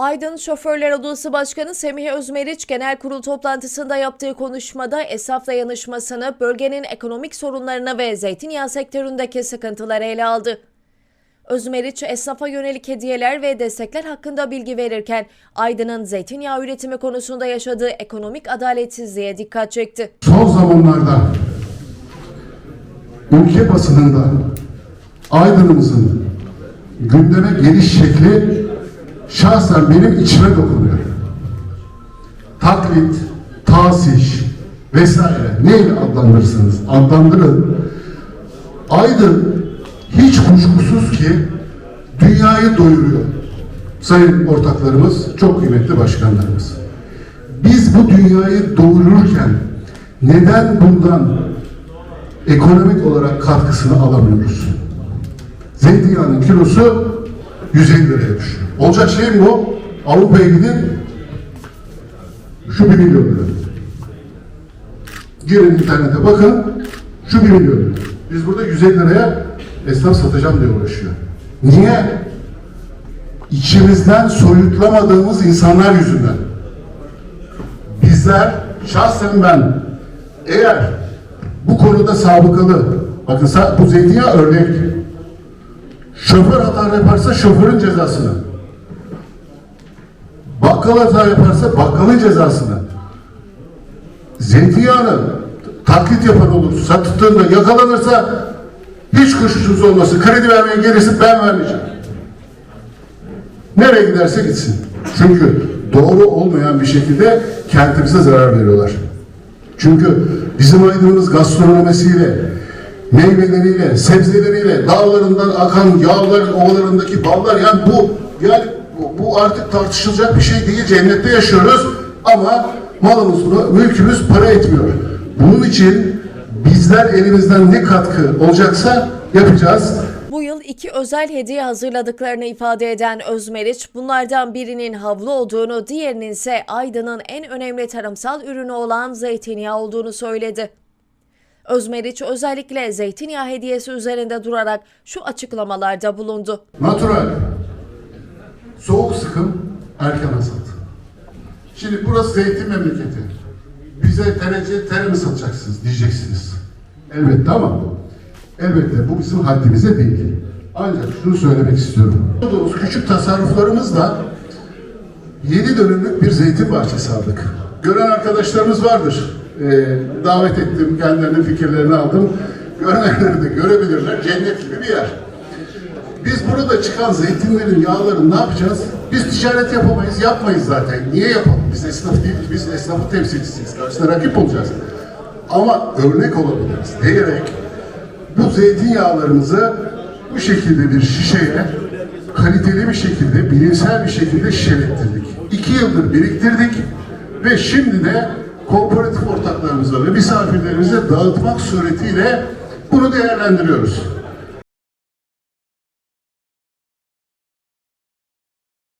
Aydın Şoförler Odası Başkanı Semih Özmeriç genel kurul toplantısında yaptığı konuşmada esnaf dayanışmasını, bölgenin ekonomik sorunlarını ve zeytinyağı sektöründeki sıkıntıları ele aldı. Özmeriç esnafa yönelik hediyeler ve destekler hakkında bilgi verirken Aydın'ın zeytinyağı üretimi konusunda yaşadığı ekonomik adaletsizliğe dikkat çekti. son zamanlarda ülke basınında Aydın'ımızın gündeme geliş şekli şahsen benim içime dokunuyor. Taklit, tasiş vesaire neyle adlandırırsanız adlandırın. Aydın hiç kuşkusuz ki dünyayı doyuruyor. Sayın ortaklarımız, çok kıymetli başkanlarımız biz bu dünyayı doyururken neden bundan ekonomik olarak katkısını alamıyoruz? Zeytinyağının kilosu 150 liraya düşüyor. Olacak şey mi bu? Avrupa'ya gidin şu 1 milyon lira. Girin internete bakın şu 1 milyon lira. Biz burada 150 liraya esnaf satacağım diye uğraşıyor. Niye? İçimizden soyutlamadığımız insanlar yüzünden bizler şahsen ben eğer bu konuda sabıkalı bakın bu zeytinyağı örnek şoför hata yaparsa şoförün cezasını. Bakkal hata yaparsa bakkalın cezasını. Zeytinyağını taklit yapan olur. Sattığında yakalanırsa hiç kuşkusuz olmasın. Kredi vermeye gelirsin ben vermeyeceğim. Nereye giderse gitsin. Çünkü doğru olmayan bir şekilde kentimize zarar veriyorlar. Çünkü bizim Aydın'ımız gastronomisiyle, meyveleriyle, sebzeleriyle, dağlarından akan yağlar, ovalarındaki ballar yani bu yani bu- artık tartışılacak bir şey değil. Cennette yaşıyoruz ama malımız, mülkümüz para etmiyor. Bunun için bizler elimizden ne katkı olacaksa yapacağız. Bu yıl iki özel hediye hazırladıklarını ifade eden Özmeriç, bunlardan birinin havlu olduğunu, diğerinin ise Aydın'ın en önemli tarımsal ürünü olan zeytinyağı olduğunu söyledi. Özmeriç özellikle zeytinyağı hediyesi üzerinde durarak şu açıklamalarda bulundu. Natural. Soğuk sıkım, erken hasat. Şimdi burası zeytin memleketi. Bize terece tere mi satacaksınız diyeceksiniz. Elbette ama elbette bu bizim haddimize değil. Ancak şunu söylemek istiyorum. Bulduğumuz küçük tasarruflarımızla 7 dönümlük bir zeytin bahçesi aldık. Gören arkadaşlarımız vardır. Ee, davet ettim, kendilerinin fikirlerini aldım. Görmeyenleri de görebilirler. Cennet gibi bir yer. Biz burada çıkan zeytinlerin, yağların ne yapacağız? Biz ticaret yapamayız, yapmayız zaten. Niye yapalım? Biz esnaf değiliz, biz esnafın temsilcisiyiz. Karşısında rakip olacağız. Ama örnek olabiliriz diyerek bu zeytinyağlarımızı bu şekilde bir şişeye kaliteli bir şekilde, bilimsel bir şekilde şişelettirdik. İki yıldır biriktirdik ve şimdi de kooperatif ortaklarımıza ve misafirlerimize dağıtmak suretiyle bunu değerlendiriyoruz.